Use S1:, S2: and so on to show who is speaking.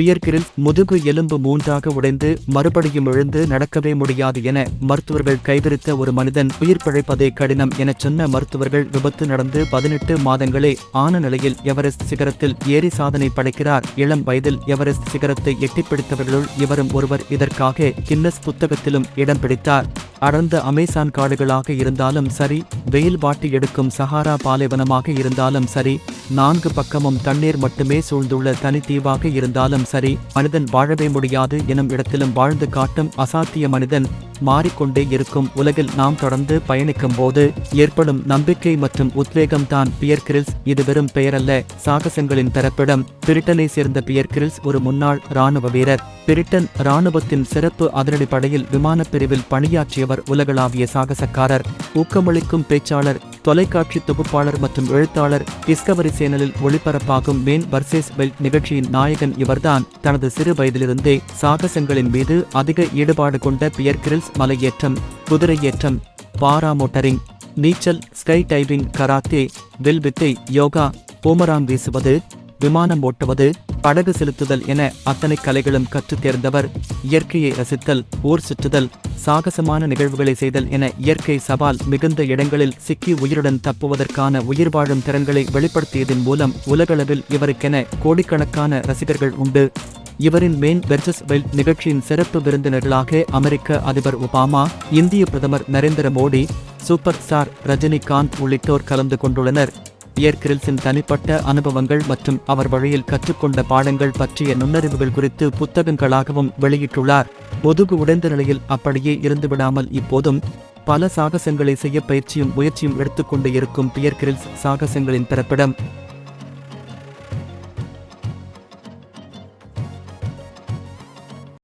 S1: பியர்கிரில் முதுகு எலும்பு மூன்றாக உடைந்து மறுபடியும் எழுந்து நடக்கவே முடியாது என மருத்துவர்கள் கைவிரித்த ஒரு மனிதன் உயிர் பிழைப்பதே கடினம் எனச் சொன்ன மருத்துவர்கள் விபத்து நடந்து பதினெட்டு மாதங்களே ஆன நிலையில் எவரெஸ்ட் சிகரத்தில் ஏறி சாதனை படைக்கிறார். இளம் வயதில் எவரெஸ்ட் சிகரத்தை எட்டிப்பிடித்தவர்களுள் இவரும் ஒருவர். இதற்காக கின்னஸ் புத்தகத்திலும் இடம் பிடித்தார். அடர்ந்த அமேசான் காடுகளாக இருந்தாலும் சரி வெயில் வாட்டி எடுக்கும் சஹாரா பாலைவனமாக இருந்தாலும் சரி நான்கு பக்கமும் தண்ணீர் மட்டுமே சூழ்ந்துள்ள தனித்தீவாக இருந்தாலும் சரி மனிதன் வாழவே முடியாது எனும் இடத்திலும் வாழ்ந்து காட்டும் அசாத்திய மனிதன் மாறிக்கொண்டே இருக்கும் உலகில் நாம் தொடர்ந்து பயணிக்கும் போது ஏற்படும் நம்பிக்கை மற்றும் உத்வேகம் தான் பியர் கிரில்ஸ். இது வெறும் பெயரல்ல சாகசங்களின் பிறப்பிடம் பிரிட்டனை சேர்ந்த பியர் கிரில்ஸ் ஒரு முன்னாள் ராணுவ வீரர். பிரிட்டன் ராணுவத்தின் சிறப்பு அதிரடிப்படையில் விமானப் பிரிவில் பணியாற்றியவர் உலகளாவிய சாகசக்காரர். ஊக்கமளிக்கும் பேச்சாளர் தொலைக்காட்சி தொகுப்பாளர் மற்றும் எழுத்தாளர் டிஸ்கவரி சேனலில் ஒளிபரப்பாகும் மேன் வர்சேஸ் வெல்ட் நிகழ்ச்சியின் நாயகன் இவர்தான். தனது சிறு வயதிலிருந்தே சாகசங்களின் மீது அதிக ஈடுபாடு கொண்ட பியர் கிரில்ஸ் மலையேற்றம் குதிரையேற்றம் பாராமோட்டரிங் நீச்சல் ஸ்கை டைவிங் கராத்தே வில்வித்தை யோகா பூமராங் வீசுவது விமானம் ஓட்டுவது படகு செலுத்துதல் என அத்தனை கலைகளும் கற்றுத் தேர்ந்தவர். இயற்கையை ரசித்தல் ஊர் சுற்றுதல் சாகசமான நிகழ்வுகளை செய்தல் என இயற்கை சவால் மிகுந்த இடங்களில் சிக்கி உயிருடன் தப்புவதற்கான உயிர் வாழும் திறன்களை வெளிப்படுத்தியதன் மூலம் உலகளவில் இவருக்கென கோடிக்கணக்கான ரசிகர்கள் உண்டு. இவரின் மெயின் வெர்சஸ் வெல்ட் நிகழ்ச்சியின் சிறப்பு விருந்தினர்களாக அமெரிக்க அதிபர் ஒபாமா இந்திய பிரதமர் நரேந்திர மோடி சூப்பர் ஸ்டார் ரஜினிகாந்த் உள்ளிட்டோர் கலந்து கொண்டுள்ளனர். பியர் கிரில்ஸின் தனிப்பட்ட அனுபவங்கள் மற்றும் அவர் வழியில் கற்றுக்கொண்ட பாடங்கள் பற்றிய நுண்ணறிவுகள் குறித்து புத்தகங்களாகவும் வெளியிட்டுள்ளார். முதுகு உடைந்த நிலையில் அப்படியே இருந்துவிடாமல் இப்போதும் பல சாகசங்களை செய்ய பயிற்சியும் முயற்சியும் எடுத்துக்கொண்டு இருக்கும் பியர் கிரில்ஸ் சாகசங்களின் பிறப்பிடம்.